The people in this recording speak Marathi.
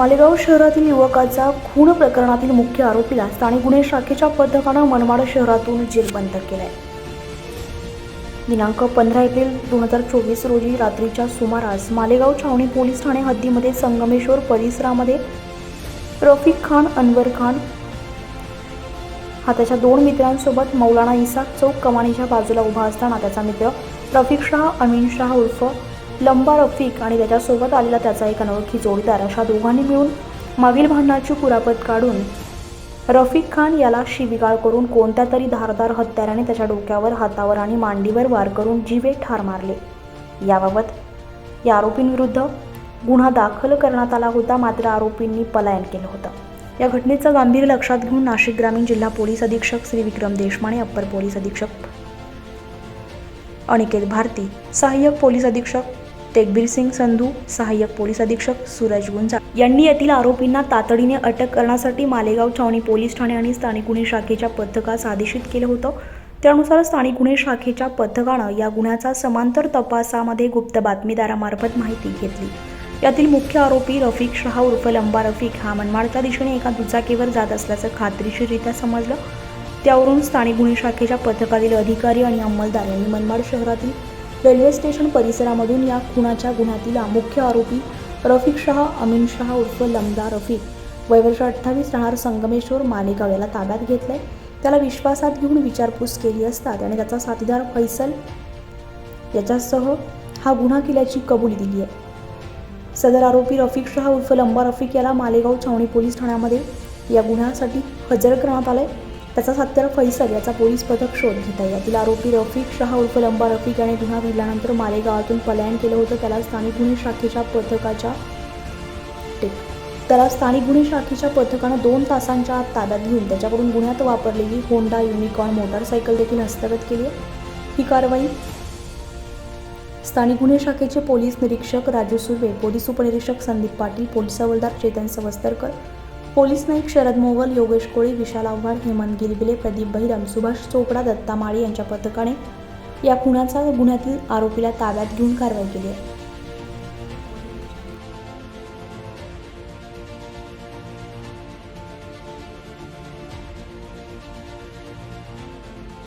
मालेगाव शहरातील युवकाचा खून प्रकरणातील मुख्य आरोपीला स्थानिक गुन्हे शाखेच्या पथकानं मनमाड शहरातून जेरबंद केलाय. दिनांक पंधरा एप्रिल दोन हजार चोवीस रोजी रात्रीच्या सुमारास मालेगाव छावणी पोलीस ठाणे हद्दीमध्ये संगमेश्वर परिसरामध्ये रफिक खान अनवर खान हा त्याच्या दोन मित्रांसोबत मौलाना इसाक चौक कमानीच्या बाजूला उभा असताना त्याचा मित्र रफिक शाह अमीन शाह उर्फ लंबा रफिक आणि त्याच्यासोबत आलेला त्याचा एक अनोळखी जोडीदार. अशा दोघांनी मिळून मागील भांडणाची कुरापत काढून रफिक खान याला शिविगाळ करून कोणत्या तरी धारदार हत्याराने त्याच्या डोक्यावर हातावर आणि मांडीवर वार करून जीवे ठार मारले. याबाबत या आरोपींविरुद्ध गुन्हा दाखल करण्यात आला होता मात्र आरोपींनी पलायन केलं होतं. या घटनेचं गांभीर्य लक्षात घेऊन नाशिक ग्रामीण जिल्हा पोलीस अधीक्षक श्री विक्रम देशमाने अप्पर पोलीस अधीक्षक अनिकेत भारती सहाय्यक पोलीस अधीक्षक तेगबीर सिंग संधू सहाय्यक पोलीस अधीक्षक सूरज गुंजा यांनी येथील आरोपींना तातडीने अटक करण्यासाठी मालेगाव छावणी पोलीस ठाणे आणि स्थानिक गुन्हे शाखेच्या पथकास आदेशित केलं होतं. त्यानुसार स्थानिक गुन्हे शाखेच्या पथकानं या गुन्ह्याचा समांतर तपासामध्ये गुप्त बातमीदारामार्फत माहिती घेतली. यातील मुख्य आरोपी रफिक शाह उर्फ लंबा रफिक हा मनमाडच्या दिशेने एका दुचाकीवर जात असल्याचं खात्रीशीररित्या समजलं. त्यावरून स्थानिक गुन्हे शाखेच्या पथकातील अधिकारी आणि अंमलदार यांनी मनमाड शहरातील रेल्वे स्टेशन परिसरामधून या खुनाच्या गुन्ह्यातील मुख्य आरोपी रफिक शहा अमीन शहा उर्फ लमदा रफिक. वयवर्ष अठ्ठावीस राहणार संगमेश्वर मालेगाव याला ताब्यात घेतलंय. त्याला विश्वासात घेऊन विचारपूस केली असता त्याने त्याचा साथीदार फैसल याच्यासह हा गुन्हा केल्याची कबुली दिली आहे. सदर आरोपी रफिक शहा उर्फ लंबा रफिक याला मालेगाव छावणी पोलीस ठाण्यामध्ये या गुन्ह्यासाठी हजर करण्यात आहे त्याचा साथीदार फैसल याचा पोलीस पथक शोध घेत आहे यातील आरोपी रफिक शहा उर्फ लंबा रफिक याने गुन्हा घडल्यानंतर मालेगावातून पलायन केलं होतं. त्याला स्थानिक गुन्हे शाखेच्या पथकाच्या त्याला स्थानिक गुन्हे शाखेच्या पथकानं दोन तासांच्या आत ताब्यात घेऊन त्याच्याकडून गुन्ह्यात वापरलेली होंडा युनिकॉर्न मोटारसायकल देखील हस्तगत केली आहे. ही कारवाई स्थानिक गुन्हे शाखेचे पोलीस निरीक्षक राजू सुर्वे पोलीस उपनिरीक्षक संदीप पाटील पोलीस हवालदार चेतन सवस्तरकर पोलीस नाईक शरद मोगल योगेश कोळी विशाल आव्हाड हेमंत गिलबिले प्रदीप बहिरम सुभाष चोपडा दत्ता माळी यांच्या पथकाने या खुनाचा गुन्ह्यातील आरोपीला ताब्यात घेऊन कारवाई केली आहे.